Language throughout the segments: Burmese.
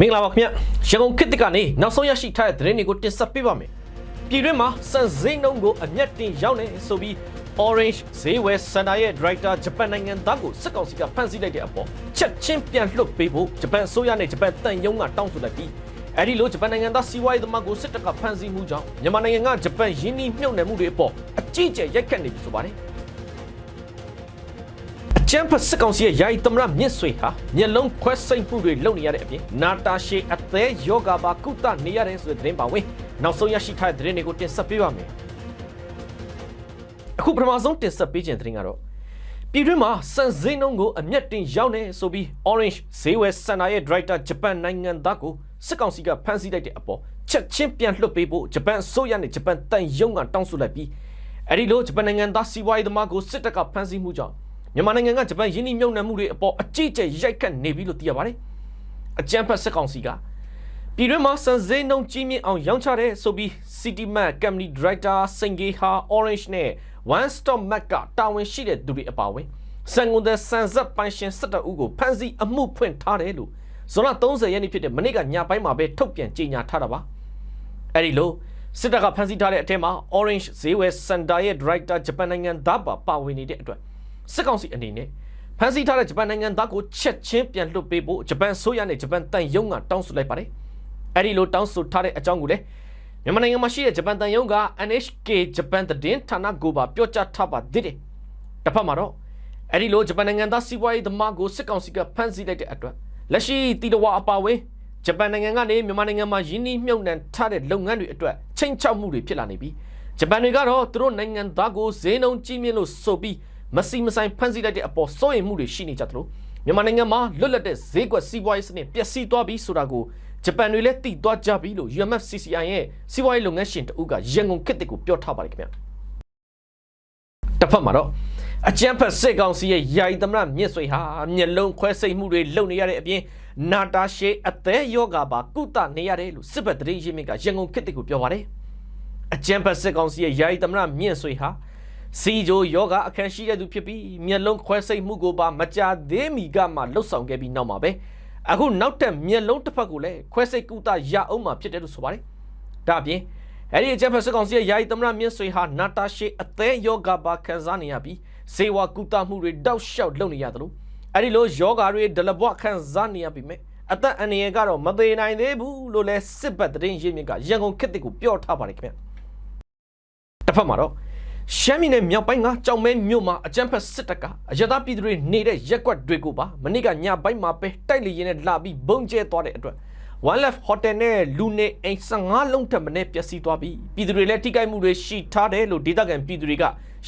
မင်္ဂလာပါခင်ဗျရန်ကုန်ခေတ်တစ်ကနေနောက်ဆုံးရရှိထားတဲ့သတင်းတွေကိုတင်ဆက်ပေးပါမယ်ပြည်တွင်းမှာစံစိမ်းနှုန်းကိုအမျက်တင်ရောက်နေဆိုပြီး Orange ဈေးဝယ်စင်တာရဲ့ director ဂျပန်နိုင်ငံသားကိုစစ်ကောင်စီကဖမ်းဆီးလိုက်တဲ့အပေါ်ချက်ချင်းပြန်လွှတ်ပေးဖို့ဂျပန်အစိုးရနဲ့ဂျပန်တန်ယုံကတောင်းဆိုလိုက်ပြီးအဲဒီလိုဂျပန်နိုင်ငံသားစီးပွားရေးသမားကိုစစ်တပ်ကဖမ်းဆီးမှုကြောင့်မြန်မာနိုင်ငံကဂျပန်ယင်းနှိမ့်မြုပ်နှံမှုတွေအပေါ်အကြီးအကျယ်ရိုက်ခတ်နေပြီဆိုပါတယ် ကျန်းဖတ်စစ်ကောင်စီရဲ့ယာယီသမရမြင့်ဆွေဟာမျက်လုံးခွဲစိတ်မှုတွေလုပ်နေရတဲ့အပြင်နာတာရှည်အသေးယောဂပါကုသနေရတဲ့ဆိုတဲ့သတင်းပါဝင်နောက်ဆုံးရရှိထားတဲ့သတင်းတွေကိုတင်ဆက်ပေးပါမယ်အခုပထမဆုံးတင်ဆက်ပေးခြင်းသတင်းကတော့ပြည်တွင်းမှာစံစင်းနှုန်းကိုအမျက်တင်ရောက်နေဆိုပြီး Orange ဈေးဝယ်စင်တာရဲ့ director ဂျပန်နိုင်ငံသားကိုစစ်ကောင်စီကဖမ်းဆီးလိုက်တဲ့အပေါ်ချက်ချင်းပြန်လွှတ်ပေးဖို့ဂျပန်အစိုးရနဲ့ဂျပန်တန်ယုံကတောင်းဆိုလိုက်ပြီးအဲဒီလိုဂျပန်နိုင်ငံသားစီးပွားရေးသမားကိုစစ်တပ်ကဖမ်းဆီးမှုကြောင့် မြန်မာနိုင်ငံကဂျပန်ယင်းနှိမ့်မြုပ်နှံမှုတွေအပေါ်အကြီးအကျယ်ရိုက်ခတ်နေပြီလို့သိရပါတယ်။အကြံဖတ်စစ်ကောင်စီကပြည်တွင်းမှာစံစင်းနှုန်းကြီးမြင့်အောင်ရောင်းချတဲ့ဆိုပြီး City Mart Company Director စင်ဂေဟာ Orange နဲ့ One Stop Mart ကတာဝန်ရှိတဲ့သူတွေအပါအဝင်စံကုန်တဲ့စံဆက်ပိုင်ရှင်17ဦးကိုဖမ်းဆီးအမှုဖွင့်ထားတယ်လို့ဇွန်လ30ရက်နေ့ဖြစ်တဲ့မနေ့ကညပိုင်းမှာပဲထုတ်ပြန်ကြေညာထားတာပါ။အဲဒီလိုစစ်တပ်ကဖမ်းဆီးထားတဲ့အထက်မှာ Orange ဈေးဝယ်စင်တာရဲ့ Director ဂျပန်နိုင်ငံသားပါပါဝင်နေတဲ့အတွက် စစ်ကောင်စီအနေနဲ့ဖမ်းဆီးထားတဲ့ဂျပန်နိုင်ငံသားကိုချက်ချင်းပြန်လွှတ်ပေးဖို့ဂျပန်ဆိုရနဲ့ဂျပန်တန်ယုံကတောင်းဆိုလိုက်ပါတယ်။အဲဒီလိုတောင်းဆိုထားတဲ့အကြောင်းကိုလည်းမြန်မာနိုင်ငံမှာရှိတဲ့ဂျပန်တန်ယုံက NHK ဂျပန်သတင်းဌာနကိုပါပြောကြားထားပါသေးတယ်။တစ်ဖက်မှာတော့အဲဒီလိုဂျပန်နိုင်ငံသားစီးပွားရေးသမားကိုစစ်ကောင်စီကဖမ်းဆီးလိုက်တဲ့အတွက်လက်ရှိတီတဝါအပါအဝင်ဂျပန်နိုင်ငံကနေမြန်မာနိုင်ငံမှာယင်းနှိမ့်မြုပ်နှံထားတဲ့လုပ်ငန်းတွေအတွက်ချိန်ချောက်မှုတွေဖြစ်လာနေပြီးဂျပန်တွေကတော့သူတို့နိုင်ငံသားကိုဈေးနှုန်းကြီးမြင့်လို့ဆိုပြီး မစီမဆိုင်ဖမ်းဆီးလိုက်တဲ့အပေါ်စိုးရိမ်မှုတွေရှိနေကြသလိုမြန်မာနိုင်ငံမှာလွတ်လပ်တဲ့ဈေးကွက်စီးပွားရေးစနစ်ပျက်စီးသွားပြီဆိုတာကိုဂျပန်တွေလည်းသိသွားကြပြီလို့ UMFCCI ရဲ့စီးပွားရေးလုပ်ငန်းရှင်တဦးကရန်ကုန်ခေတ်တစ်ကိုပြောထားပါတယ်ခင်ဗျာတစ်ဖက်မှာတော့အကြံဖက်စစ်ကောင်စီရဲ့ယာယီသမရမြင့်ဆွေဟာမျက်လုံးခွဲစိတ်မှုတွေလုပ်နေရတဲ့အပြင်နာတာရှေအသေးယောဂါပါကုသနေရတယ်လို့စစ်ဘက်သတင်းရင်းမြစ်ကရန်ကုန်ခေတ်တစ်ကိုပြောပါတယ်အကြံဖက်စစ်ကောင်စီရဲ့ယာယီသမရမြင့်ဆွေဟာ စီဂျိုယောဂအခန်းရှိတဲ့သူဖြစ်ပြီးမျက်လုံးခွဲစိတ်မှုကိုပါမကြသေးမီကမှလှုပ်ဆောင်ခဲ့ပြီးနောက်မှာပဲအခုနောက်ထပ်မျက်လုံးတစ်ဖက်ကိုလည်းခွဲစိတ်ကုသရအောင်မှာဖြစ်တယ်လို့ဆိုပါတယ်ဒါအပြင်အဲ့ဒီအကြံဖက်စစ်ကောင်စီရဲ့ယာယီသမရမြင့်ဆွေဟာနာတာရှေအသေးယောဂပါခံစားနေရပြီးဇေဝကုသမှုတွေတောက်လျှောက်လုပ်နေရတယ်လို့အဲ့ဒီလိုယောဂတွေဒလဘွားခံစားနေရပြီမဲ့အသက်အန္တရာယ်ကတော့မသေးနိုင်သေးဘူးလို့လဲစစ်ဘက်သတင်းရင်းမြစ်ကရန်ကုန်ခေတ်တစ်ကိုပြောထားပါတယ်ခင်ဗျတစ်ဖက်မှာတော့ ရှမ်းပြည်နယ်မြောက်ပိုင်းကကြောင်မဲမြို့မှာအကြမ်းဖက်စစ်တပ်ကအရသာပြည်သူတွေနေတဲ့ရက်ကွက်တွေကိုပါမနေ့ကညပိုင်းမှာပဲတိုက်လေရင်နဲ့လာပြီးဘုံကျဲသွားတဲ့အတွက် One Left Hotel နဲ့လူနေအိမ်15လုံးထပ်မင်းပျက်စီးသွားပြီးပြည်သူတွေလည်းထိခိုက်မှုတွေရှိထားတယ်လို့ဒေသခံပြည်သူတွေက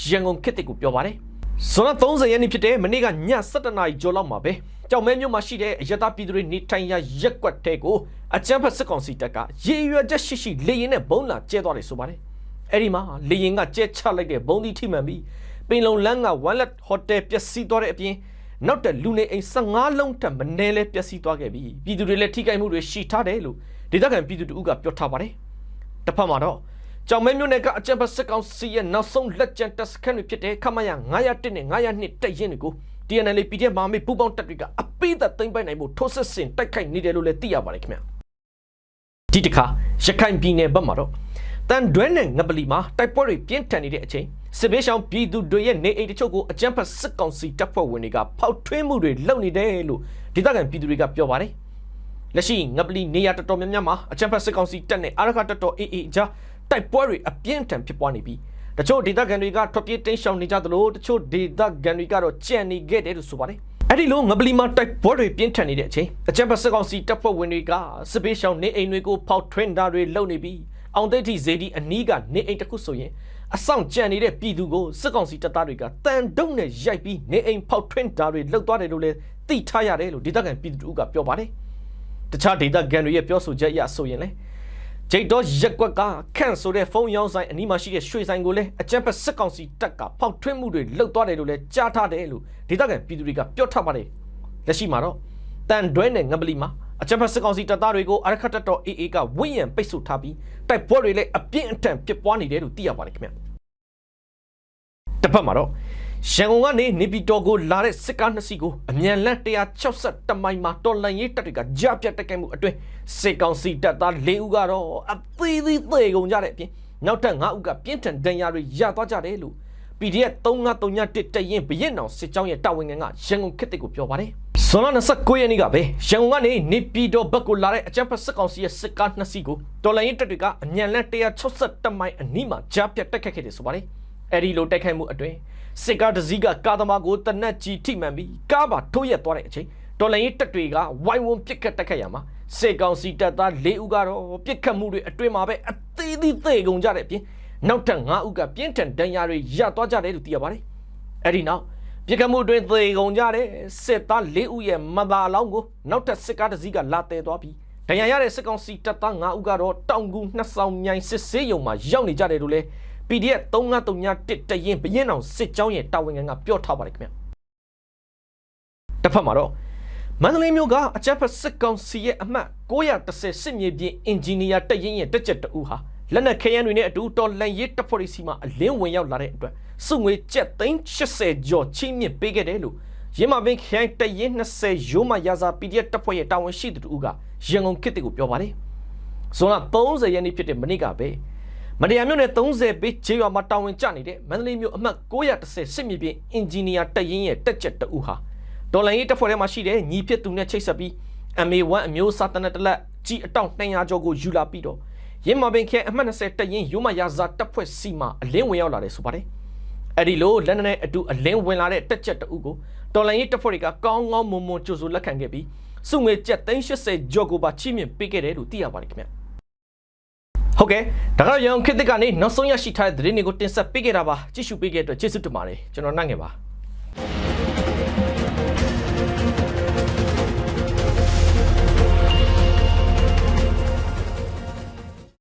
ရန်ကုန်ခေတ်တစ်ကိုပြောပါတယ်။ဇွန်လ30ရက်နေ့ဖြစ်တဲ့မနေ့ကည7:00နာရီကျော်လောက်မှာပဲကြောင်မဲမြို့မှာရှိတဲ့အရသာပြည်သူတွေနေထိုင်ရာရက်ကွက်ထဲကိုအကြမ်းဖက်စစ်ကောင်စီတပ်ကရေရွယ်ချက်ရှိရှိလေရင်နဲ့ဘုံလာကျဲသွားတယ်ဆိုပါတယ်။ အဲ့ဒီမှာလေရင်ကကျဲချလိုက်တဲ့ဘုံသီးထိမှန်ပြီးပင်လုံလန်းက One Left Hotel ပျက်စီးသွားတဲ့အပြင်နောက်တဲ့လူနေအိမ်15လုံးထပ်မနေလဲပျက်စီးသွားခဲ့ပြီးပြည်သူတွေလည်းထိခိုက်မှုတွေရှိထားတယ်လို့ဒေသခံပြည်သူတို့ကပြောထားပါတယ်။တစ်ဖက်မှာတော့ကြောင်မဲမြို့နယ်ကအကြံဖတ်စစ်ကောင်စီရဲ့နောက်ဆုံးလက်ကျန်တပ်စခန်းတွေဖြစ်တဲ့ခမရ901နဲ့902တပ်ရင်းတွေကို TNL PDF မာမေပူပေါင်းတပ်တွေကအပိသက်သိမ်းပိုက်နိုင်ဖို့ထိုးစစ်ဆင်တိုက်ခိုက်နေတယ်လို့လည်းသိရပါတယ်ခင်ဗျာ။ဒီတစ်ခါရခိုင်ပြည်နယ်ဘက်မှာတော့ တန်တွဲနဲ့ငပလီမှာတိုက်ပွဲတွေပြင်းထန်နေတဲ့အချိန်စစ်ဘေးရှောင်ပြည်သူတွေရဲ့နေအိမ်တချို့ကိုအကြမ်းဖက်စစ်ကောင်စီတပ်ဖွဲ့ဝင်တွေကဖောက်ထွင်းမှုတွေလုပ်နေတယ်လို့ဒေသခံပြည်သူတွေကပြောပါတယ်။လက်ရှိငပလီနေရာတော်တော်များများမှာအကြမ်းဖက်စစ်ကောင်စီတပ်နဲ့အာရခတပ်တော် AA ကြားတိုက်ပွဲတွေအပြင်းထန်ဖြစ်ပွားနေပြီးတချို့ဒေသခံတွေကထွက်ပြေးတိမ်းရှောင်နေကြသလိုတချို့ဒေသခံတွေကတော့ကြံ့နေခဲ့တယ်လို့ဆိုပါတယ်။အဲ့ဒီလိုငပလီမှာတိုက်ပွဲတွေပြင်းထန်နေတဲ့အချိန်အကြမ်းဖက်စစ်ကောင်စီတပ်ဖွဲ့ဝင်တွေကစစ်ဘေးရှောင်နေအိမ်တွေကိုဖောက်ထွင်းတာတွေလုပ်နေပြီး အောင်သိတိဇေဒီအနီးကနေအိမ်တစ်ခုဆိုရင်အဆောင်ကြံနေတဲ့ပြည်သူကိုစစ်ကောင်စီတပ်သားတွေကတန်တုံနဲ့ရိုက်ပြီးနေအိမ်ဖောက်ထွင်းတာတွေလှုပ်သွားတယ်လို့လည်းသိထားရတယ်လို့ဒေသခံပြည်သူတို့ကပြောပါတယ်။တခြားဒေသခံတွေရဲ့ပြောဆိုချက်အရဆိုရင်လည်းဂျိတ်တော့ရက်ကွက်ကခန့်ဆိုတဲ့ဖုန်းရောင်းဆိုင်အနီးမှာရှိတဲ့ရွှေဆိုင်ကိုလည်းအကြမ်းဖက်စစ်ကောင်စီတပ်ကဖောက်ထွင်းမှုတွေလှုပ်သွားတယ်လို့လည်းကြားထားတယ်လို့ဒေသခံပြည်သူတွေကပြောထားပါတယ်။လက်ရှိမှာတော့တန်တွဲနဲ့ငပလီမှာ အကြမ်းဖက်စစ်ကောင်စီတပ်သားတွေကိုအရခတ်တပ်တော် AA ကဝိယံပိတ်ဆို့ထားပြီးတိုက်ပွဲတွေလည်းအပြင်းအထန်ဖြစ်ပွားနေတယ်လို့သိရပါတယ်ခင်ဗျ။တစ်ဖက်မှာတော့ရန်ကုန်ကနေနေပြည်တော်ကိုလာတဲ့စစ်ကားနှစ်စီးကိုအမြန်လန်း162မိုင်မှာတော်လန်ရေးတပ်တွေကကြားပြတ်တက်ခဲ့မှုအတွင်းစစ်ကောင်စီတပ်သား၄ဦးကတော့အသေးသေးသေကုန်ကြတဲ့အပြင်နောက်ထပ်၅ဦးကပြင်းထန်ဒဏ်ရာတွေရသွားကြတယ်လို့ PDF 3931တရင်ဘရင်အောင်စစ်ကြောင်းရဲ့တာဝန်ခံကရန်ကုန်ခေတ်တစ်ကိုပြောပါတယ်။ဇွန်လ29ရက်နေ့ကပဲရန်ကုန်ကနေနေပြည်တော်ဘက်ကိုလာတဲ့အကြမ်းဖက်စစ်ကောင်စီရဲ့စစ်ကားနှစ်စီးကိုတော်လိုင်းရင်တပ်တွေကအမြန်လန်း162မိုင်အနီးမှာကြားပြတ်တက်ခတ်ခဲ့တယ်ဆိုပါတယ်။အဲဒီလိုတိုက်ခိုက်မှုအတွင်းစစ်ကားတစ်စီးကကားသမားကိုတနက်ကြီးထိမှန်ပြီးကားပါထိုးရက်သွားတဲ့အချိန်တော်လိုင်းရင်တပ်တွေကဝိုင်းဝန်းပစ်ခတ်တက်ခတ်ရမှာစစ်ကောင်စီတပ်သား၄ဦးကတော့ပစ်ခတ်မှုတွေအတွင်းမှာပဲအသေးသေးသေကုန်ကြတဲ့အပြင် နောက်ထပ်၅ဦးကပြင်းထန်ဒဏ်ရာတွေရသွားကြတယ်လို့သိရပါတယ်။အဲဒီနောက်ပြစ်ခတ်မှုအတွင်းသေကုန်ကြတဲ့စစ်သား၄ဦးရဲ့မသာအလောင်းကိုနောက်ထပ်စစ်ကားတစ်စီးကလာတဲသွားပြီးဒဏ်ရာရတဲ့စစ်ကောင်စီတပ်သား၅ဦးကတော့တောင်ကူနှစ်ဆောင်မြိုင်စစ်ဆေးရုံမှာရောက်နေကြတယ်လို့လဲ PDF 3931တရင်ဘရင်အောင်စစ်ကြောင်းရဲ့တာဝန်ခံကပြောထားပါတယ်ခင်ဗျ။တစ်ဖက်မှာတော့မန္တလေးမြို့ကအကြမ်းဖက်စစ်ကောင်စီရဲ့အမှတ်930စစ်မြေပြင်အင်ဂျင်နီယာတရင်ရဲ့တက်ချက်တူဟာ လက်နက်ခဲယမ်းတွေနဲ့အတူတော်လန်ရေးတပ်ဖွဲ့တွေစီမှာအလင်းဝင်ရောက်လာတဲ့အတွက်စုငွေကျပ်သိန်း80ကျော်ချိမြင့်ပေးခဲ့တယ်လို့ရင်းမပင်ခိုင်တရင်20ရိုးမရာဇာ PDF တပ်ဖွဲ့ရဲ့တာဝန်ရှိသူတူကရန်ကုန်ခေတ်ကိုပြောပါတယ်။ဇွန်လ30ရက်နေ့ဖြစ်တဲ့မနေ့ကပဲမတရားမြို့နယ်30ပေးခြေရွာမှာတာဝန်ကျနေတဲ့မန္တလေးမြို့အမှတ်930စစ်မြေပြင်အင်ဂျင်နီယာတရင်ရဲ့တက်ချက်တူဟာဒေါ်လာရေးတပ်ဖွဲ့ထဲမှာရှိတဲ့ညီဖြစ်သူနဲ့ချိတ်ဆက်ပြီး MA1 အမျိုးစာတနက်တလက်ကြီးအတောင့်200ကျော်ကိုယူလာပြီးတော့ ရင်းမပင်ခဲအမှတ်20တရင်ရိုးမရာဇာတပ်ဖွဲ့စီမှာအလင်းဝင်ရောက်လာတယ်ဆိုပါတယ်။အဲ့ဒီလိုလက်နက်နဲ့အတူအလင်းဝင်လာတဲ့တက်ချက်တူကိုဒေါ်လာရေးတပ်ဖွဲ့တွေကကောင်းကောင်းမွန်မွန်ကြိုဆိုလက်ခံခဲ့ပြီးစုငွေကျပ်380ကျော်ကိုပါချိမြင့်ပေးခဲ့တယ်လို့သိရပါတယ်ခင်ဗျ။ဟုတ်ကဲ့ဒါကတော့ရန်ခေတ်ကနေနောက်ဆုံးရရှိထားတဲ့သတင်းတွေကိုတင်ဆက်ပေးခဲ့တာပါကြည့်ရှုပေးခဲ့တဲ့အတွက်ကျေးဇူးတင်ပါတယ်ကျွန်တော်နိုင်ငယ်ပါ